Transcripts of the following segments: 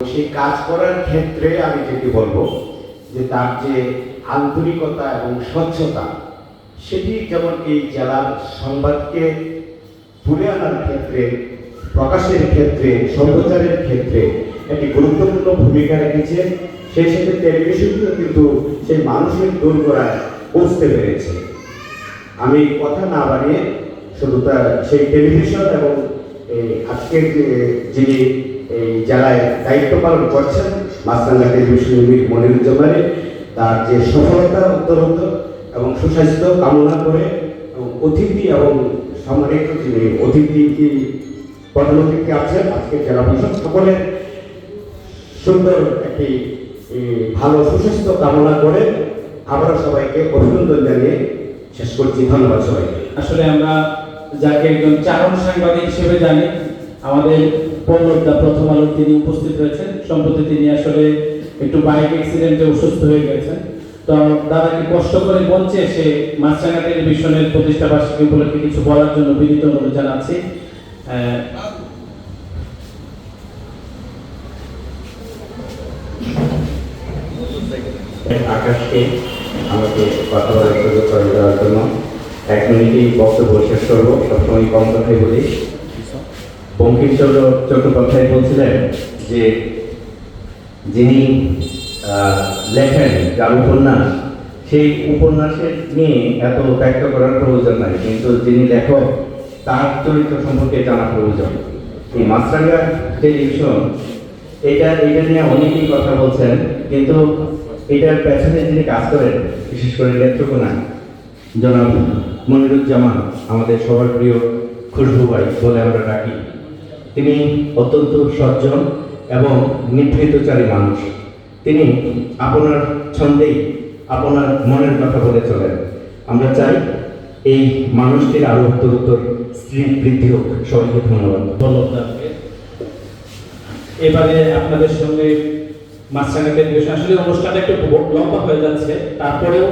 সেই কাজ করার ক্ষেত্রে আমি যেটি বলব, যে তার যে আন্তরিকতা এবং স্বচ্ছতা, সেটি যেমন এই জেলার সংবাদকে তুলে আনার ক্ষেত্রে, প্রকাশের ক্ষেত্রে, সম্প্রচারের ক্ষেত্রে একটি গুরুত্বপূর্ণ ভূমিকা রেখেছে, সেই সাথে টেলিভিশনটিও কিন্তু সেই মানুষের দূর করায় পৌঁছতে পেরেছে। আমি কথা না বাড়িয়ে শুধু তার সেই টেলিভিশন এবং আজকের যে, যিনি এই জেলায় দায়িত্ব পালন করছেন মাছরাঙ্গা টেলিভিশনের মীর মনিরুজ্জামানের তার যে সফলতা, উত্তরোত্তর এবং সুস্বাস্থ্য কামনা করে অতিথি এবং সম্মানিত যিনি অতিথি প্রধান অতিথি আছেন, আজকে জেলা প্রশাসক সকলের সুন্দর একটি ভালো সুস্বাস্থ্য কামনা করে আবারও সবাইকে অভিনন্দন জানিয়ে শেষ করছি। ধন্যবাদ সবাইকে। আসলে আমরা যাকে একজন চারণ সাংবাদিক হিসেবে জানি, আমাদের পল্লবদা প্রথম আলো তিনি উপস্থিত রয়েছেন। সম্প্রতি তিনি আসলে একটু বাইক অ্যাক্সিডেন্টে অসুস্থ হয়ে গেছেন। তো দাদাকে কষ্ট করে মঞ্চে এসে মাছরাঙ্গা টেলিভিশনের প্রতিষ্ঠা বার্ষিকী উপলক্ষে কিছু বলার জন্য বিনীত অনুরোধ জানাচ্ছি। আকাশকে আমাকে কথা বলার সুযোগ করে দেওয়ার জন্য এক মিনিটেই বক্তব্য শেষ করব। সবসময় কম কথাই বলি। বঙ্কিমচন্দ্র চট্টোপাধ্যায় বলছিলেন যে যিনি লেখেন যার উপন্যাস, সেই উপন্যাসের নিয়ে এত ব্যক্ত করার প্রয়োজন নাই, কিন্তু যিনি লেখক, তার চরিত্র সম্পর্কে জানা প্রয়োজন। এই মাছরাঙ্গা টেলিভিশন, এটা এটা নিয়ে অনেকেই কথা বলছেন, কিন্তু এটার পেছনে যিনি কাজ করেন, বিশেষ করে নেত্রকোনা, জনাব মনিরুজ্জামান, আমাদের সবার প্রিয় খুশবু ভাই, বলে আমরা ডাকি তিনি অত্যন্ত সজ্জন এবং নিভৃতচারী মানুষ। তিনি আপনার ছন্দেই আপনার মনের কথা বলে চলেন। আমরা চাই এই মানুষটির আরও উত্তরোত্তর স্ত্রী বৃদ্ধি হোক। সবাইকে ধন্যবাদ। এবারে আপনাদের সঙ্গে টেলিভিশন আসলে অনুষ্ঠানটা একটু লম্বা হয়ে যাচ্ছে। তারপরেও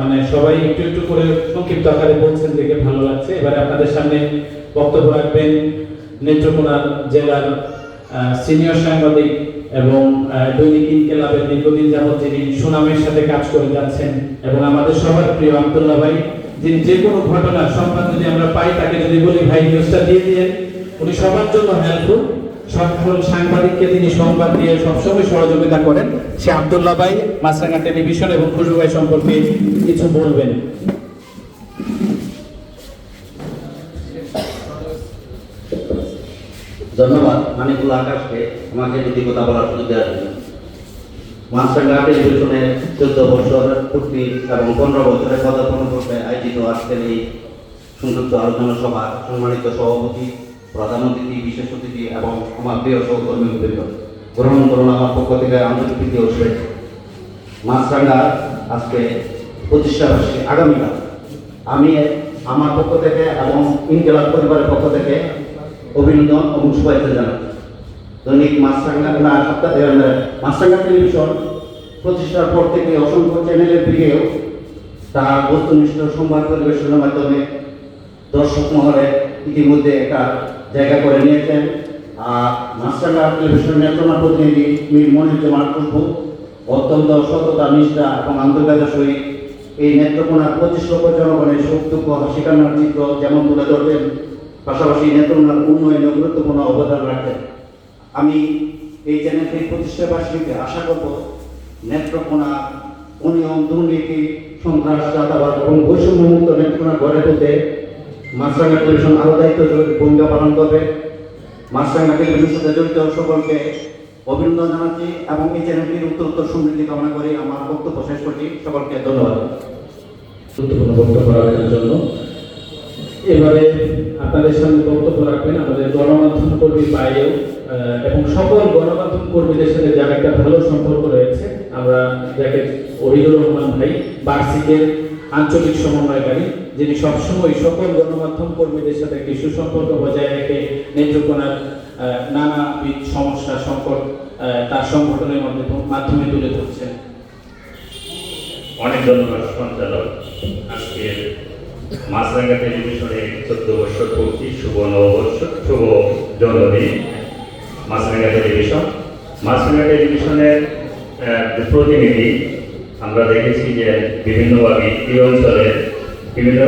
মানে সবাই একটু একটু করে সংক্ষিপ্ত আকারে বলছেন দেখে ভালো লাগছে। এবারে আপনাদের সামনে বক্তব্য রাখবেন নেত্রকোনা জেলার সিনিয়র সাংবাদিক এবং দৈনিক ইনকেলাবের দীর্ঘদিন যাবত যিনি সুনামের সাথে কাজ করে যাচ্ছেন এবং আমাদের সবার প্রিয় আব্দুল্লাহ ভাই, যিনি যে কোনো ঘটনার সংবাদ যদি আমরা পাই, তাকে যদি বলি, ভাই নিউজটা দিয়ে দিয়ে উনি সবার জন্য হেল্পফুল সকল সাংবাদিককে তিনি সংবাদ দিয়ে সবসময় সহযোগিতা করেন। সে আবদুল্লাহ ভাই মাছরাঙ্গা টেলিভিশন এবং খুশবু ভাই সম্পর্কে কিছু বলবেন। ধন্যবাদ, মানিকুল আকাশকে আমাকে যদি কথা বলার সুযোগ দেওয়ার জন্য। মাছরাঙ্গা টেলিভিশনের চোদ্দ বছর পূর্তি এবং পনেরো বছরের পদার্পণ করতে আয়োজিত আজকের এই সংযুক্ত আলোচনা সভা সম্মানিত সভাপতি, প্রধান অতিথি, বিশেষ অতিথি এবং আমার প্রিয় সহকর্মীবৃন্দ গ্রহণ করুন আমার পক্ষ থেকে আন্তরিক প্রীতি ও শুভেচ্ছা মাছরাঙ্গা আজকে প্রতিষ্ঠা বার্ষিকী আগামীকাল আমি, আমার পক্ষ থেকে এবং ইনকেলাব পরিবারের পক্ষ থেকে অভিনন্দন এবং শুভেচ্ছা জানাই। দৈনিক মাছরাঙ্গা না সপ্তাহে মাছরাঙ্গা টেলিভিশন প্রতিষ্ঠার পর থেকে অসংখ্য চ্যানেলের দিকেও তার বস্তুনিষ্ঠ সংবাদ পরিবেশনের মাধ্যমে দর্শক মহলে ইতিমধ্যে একটা জায়গা করে নিয়েছেন। আর মাছরাঙ্গা টেলিভিশন নেত্রমা প্রতিনিধি মীর মনিরুজ্জামান খুশবু অত্যন্ত সততা, নিষ্ঠা এবং আন্তরিকতার সহিত এই নেত্রকোনার পঁচিশ লক্ষ জনগণের সুখ দুঃখ হাসিকান্নার চিত্র যেমন তুলে ধরবেন পাশাপাশি নেত্রকোনার উন্নয়নে গুরুত্বপূর্ণ অবদান রাখেন আমি এই চ্যানেলটির প্রতিষ্ঠা আশা করব নেত্রকোনা, অনিয়ম, দুর্নীতি, সন্ত্রাস, চাঁদাবাদ এবং বৈষম্যমুক্ত নেত্রকোনা গড়ে তুলতে মাছরাঙ্গা টেলিভিশন আরও দায়িত্ব ভূমিকা পালন করবে। মাছরাঙ্গা টেলিভিশনের সাথে জড়িত সকলকে অভিনন্দন জানাচ্ছি এবং এই চ্যানেলটির উত্তর উত্তর সমৃদ্ধি কামনা করে। আমার বক্তব্য শেষ করছি। সকলকে ধন্যবাদ। গুরুত্বপূর্ণ বক্তব্য রাখার জন্য। এবারে আপনাদের সামনে বক্তব্য রাখবেন, আমাদের গণমাধ্যম কর্মীর বাইরেও এবং সকল গণমাধ্যম কর্মীদের সাথে যার একটা ভালো সম্পর্ক রয়েছে, আমরা যাকে অহিদুর রহমান ভাই, বার্ষিকের আঞ্চলিক সমন্বয়কারী, যিনি সবসময় সকল গণমাধ্যম কর্মীদের সাথে একটি সুসম্পর্ক বজায় রেখে নেত্রকোনার নানাবিধ সমস্যা সংকট তার সংগঠনের মাধ্যমে তুলে ধরছেন। অনেক ধন্যবাদ, সঞ্চালক। মাছরাঙ্গা টেলিভিশনে চোদ্দ বছর পূর্তি শুভ নববর্ষ শুভ জন্মদিন। মাছরাঙ্গা টেলিভিশন। মাছরাঙ্গা টেলিভিশনের প্রতিনিধি, আমরা দেখেছি যে বিভিন্নভাবে এই অঞ্চলের বিভিন্ন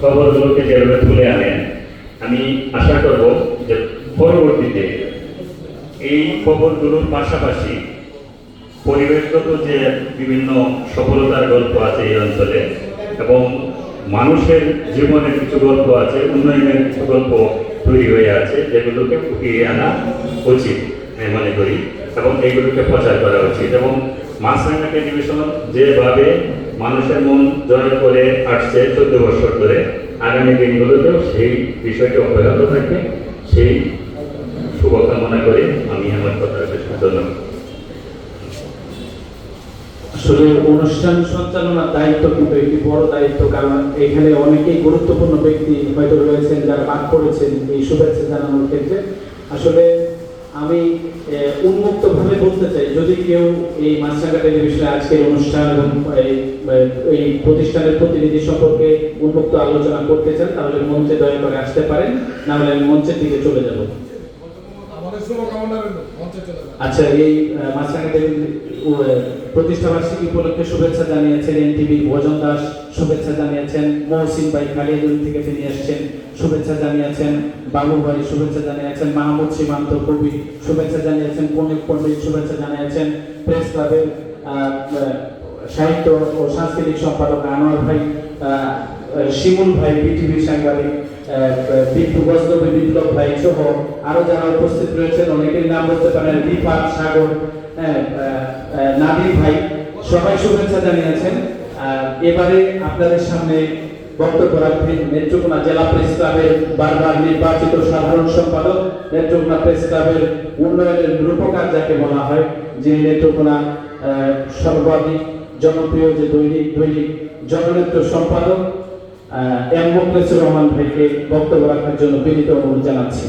খবরগুলোকে যেভাবে তুলে আনেন, আমি আশা করব যে পরবর্তীতে এই খবরগুলোর পাশাপাশি পরিবেশগত যে বিভিন্ন সফলতার গল্প আছে এই অঞ্চলে এবং মানুষের জীবনের কিছু গল্প আছে, উন্নয়নের কিছু গল্প তৈরি হয়ে আছে, যেগুলোকে ফুটিয়ে আনা উচিত, আমি মনে করি, এবং এইগুলোকে প্রচার করা উচিত। এবং মাছরাঙ্গা টেলিভিশন যেভাবে মানুষের মন জয় করে আসছে চোদ্দ বছর ধরে, আগামী দিনগুলোতেও সেই বিষয়টি অব্যাহত থাকবে। সেই শুভকামনা করে আমি আমার কথা। ধন্যবাদ। আসলে অনুষ্ঠান সঞ্চালনার দায়িত্ব কিন্তু একটি বড় দায়িত্ব, কারণ এখানে অনেকেই গুরুত্বপূর্ণ ব্যক্তি হয়তো রয়েছেন যারা বাদ করেছেন, এই শুভেচ্ছা জানানোর ক্ষেত্রে। আসলে আমি উন্মুক্ত ভাবে বলতে চাই, যদি কেউ এই মাছরাঙ্গা টেলিভিশনে আজকের অনুষ্ঠান এবং এই- প্রতিষ্ঠানের প্রতিনিধি সম্পর্কে উন্মুক্ত আলোচনা করতে চান, তাহলে মঞ্চে দয়া করে আসতে পারেন না হলে আমি মঞ্চের দিকে চলে যাব। আমাদের শুভকামনা রইল। আচ্ছা এই আহ, মাছরাঙা টেলিভিশন প্রতিষ্ঠা বার্ষিকী উপলক্ষে শুভেচ্ছা জানিয়েছেন এনটিভি ভোজন দাস শুভেচ্ছা জানিয়েছেন মহসিন ভাই কালিয়াজুরি থেকে তিনি এসেছেন শুভেচ্ছা জানিয়েছেন বাবু ভাই শুভেচ্ছা জানিয়েছেন মাহমুদ সীমান্ত কবি শুভেচ্ছা জানিয়েছেন কনিক পণ্ডিত শুভেচ্ছা জানিয়েছেন প্রেস ক্লাবের সাহিত্য ও সাংস্কৃতিক সম্পাদক আনোয়ার ভাই শিমুল ভাই বিটিভি সাংবাদিক। বিপ্লব গজনবী বিপ্লব ভাই সহ আরও যারা উপস্থিত রয়েছেন, অনেকের নাম বলতে পারেন রিফাত সাগর নাদির ভাই, সবাই শুভেচ্ছা জানিয়েছেন। এবারে আপনাদের সামনে বক্তব্য রাখবেন নেত্রকোনা জেলা প্রেস ক্লাবের বারবার নির্বাচিত সাধারণ সম্পাদক, নেত্রকোনা প্রেস ক্লাবের উন্নয়নের রূপকার যাকে বলা হয়, যিনি নেত্রকোনা সর্বাধিক জনপ্রিয় যে দৈনিক দৈনিক জননেত্র সম্পাদক। এম মুখলেসুর রহমান ভাইকে বক্তব্য রাখার জন্য বিনীত অনুরোধ জানাচ্ছি।